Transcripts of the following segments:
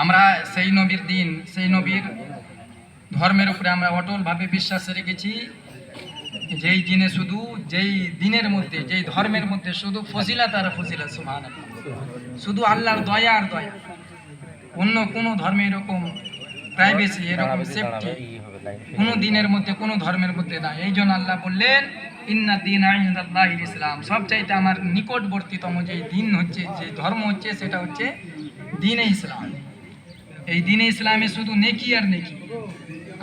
আমরা সেই নবীর দিন সেই নবীর ধর্মের উপরে আমরা অটলভাবে বিশ্বাস রেখেছি যেই দিনে শুধু যেই দিনের মধ্যে যেই ধর্মের মধ্যে শুধু ফজিলাত আর ফজিলাত সুবহান শুধু আল্লাহর দয়া আর দয়া। অন্য কোনো ধর্মে এরকম প্রাইভেসি এরকম সেফটি কোনো দিনের মধ্যে কোনো ধর্মের মধ্যে না। এই জন্য আল্লাহ বললেন ইন্না দিন আল্লাহ ইসলাম। সবচাইতে আমার নিকটবর্তীতম যে দিন হচ্ছে যে ধর্ম হচ্ছে সেটা হচ্ছে দিনে ইসলাম। এই দিনে ইসলামে শুধু নেকি আর নেকি।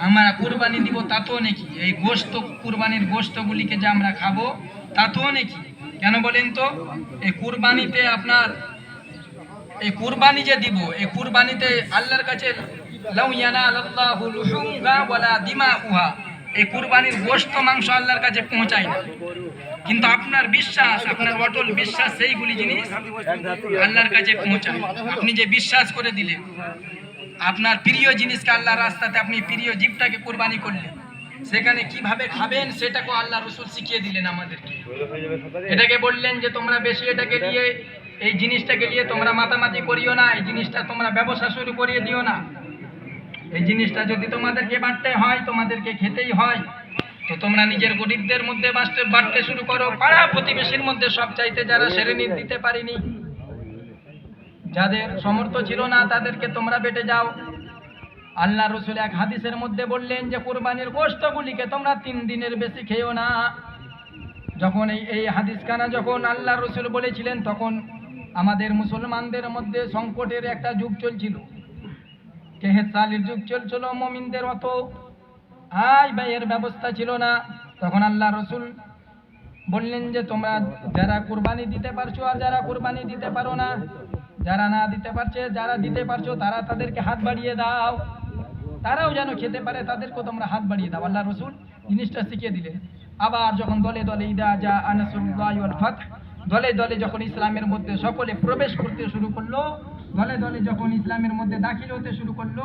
আমরা কুরবানি দিব, তাতেও নেকি। এই গোস্ত কুরবানির গোস্তগুলিকে যে আমরা খাব, তাতেও নেকি। কেন বলেন তো? এই কুরবানিতে আপনার, এই কুরবানি যে দিব, এই কুরবানিতে আল্লাহর কাছে এই কুরবানির গোশত মাংস আল্লাহর কাছে পৌঁছায় না। কিন্তু আপনার বিশ্বাস, আপনার অটল বিশ্বাস, সেইগুলি জিনিস আল্লাহর কাছে পৌঁছায়। আপনি যে বিশ্বাস করে দিলেন আপনার প্রিয় জিনিসকে আল্লাহর রাস্তাতে আপনি প্রিয় জীবটাকে কোরবানি করলেন। সেখানে কীভাবে খাবেন সেটাকে আল্লাহ রসুল শিখিয়ে দিলেন আমাদেরকে। এটাকে বললেন যে, তোমরা বেশি এটাকে নিয়ে, এই জিনিসটাকে নিয়ে তোমরা মাতামাতি করিও না, এই জিনিসটা তোমরা ব্যবসা শুরু করিয়ে দিও না। এই জিনিসটা যদি তোমাদেরকে বাঁটতে হয়, তোমাদেরকে খেতেই হয়, তো তোমরা নিজের গরিবদের মধ্যে বাঁচতে বাড়তে শুরু করো। পাড়া প্রতিবেশীর মধ্যে সব চাইতে যারা শ্রেণি দিতে পারিনি যাদের সমর্থ ছিল না, তাদেরকে তোমরা বেটে যাও। আল্লাহ রসুল এক হাদিসের মধ্যে বললেন যে, কোরবানির গোষ্ঠগুলিকে তোমরা তিন দিনের বেশি খেও না। যখন এই এই হাদিসখানা যখন আল্লাহ রসুল বলেছিলেন, তখন আমাদের মুসলমানদের মধ্যে সংকটের একটা যুগ চলছিল। কেহেত সালির যুগ চলছিল, মমিনদের অত আয় ব্যয়ের ব্যবস্থা ছিল না। তখন আল্লাহ রসুল বললেন যে, তোমরা যারা কুরবানি দিতে পারছ আর যারা কুরবানি দিতে পারো না যারা না দিতে পারছে, যারা দিতে পারছ, তারা তাদেরকে হাত বাড়িয়ে দাও। তারাও যেন খেতে পারে, তাদেরকেও তোমরা হাত বাড়িয়ে দাও। আল্লাহ রসুল জিনিসটা শিখিয়ে দিলেন। আবার যখন দলে দলে ইদা যা আনাসুল্লাহ ফাত, দলে দলে যখন ইসলামের মধ্যে সকলে প্রবেশ করতে শুরু করল, দলে দলে যখন ইসলামের মধ্যে দাখিল হতে শুরু করল,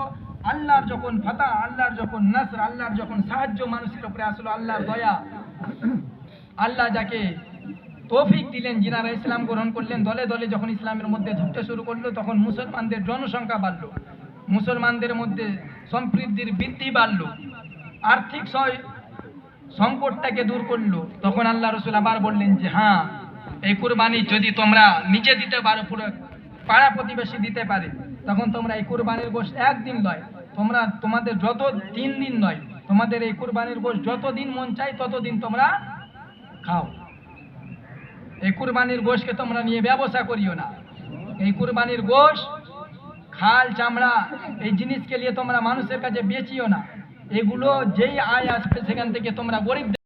আল্লাহর যখন ফাতা, আল্লাহর যখন নাসর, আল্লাহর যখন সাহায্য মানুষের উপরে আসলো, আল্লাহর দয়া, আল্লাহ যাকে তৌফিক দিলেন যিনারা ইসলাম গ্রহণ করলেন, দলে দলে যখন ইসলামের মধ্যে ঢুকতে শুরু করল, তখন মুসলমানদের জনসংখ্যা বাড়লো। মুসলমানদের মধ্যে সম্প্রীতির বৃদ্ধি বাড়লো। আর্থিক সংকটটাকে দূর করল। তখন আল্লাহ রসুল আবার বললেন যে হ্যাঁ এই কুরবানি যদি তোমরা নিজে দিতে পারো, পুরো পাড়া প্রতিবেশী দিতে পারে, তখন তোমরা এই কুরবানির গোশ একদিন নয় তোমরা তোমাদের যত তিন দিন নয় তোমাদের এই কুরবানির গোশ যতদিন মন চাই ততদিন তোমরা খাও। এই কুরবানির গোশকে তোমরা নিয়ে ব্যবসা করিও না। এই কুরবানির গোশ, খাল, চামড়া, এই জিনিসকে নিয়ে তোমরা মানুষের কাছে বেচিও না। এগুলো যেই আয় আসবে সেখান থেকে তোমরা গরিব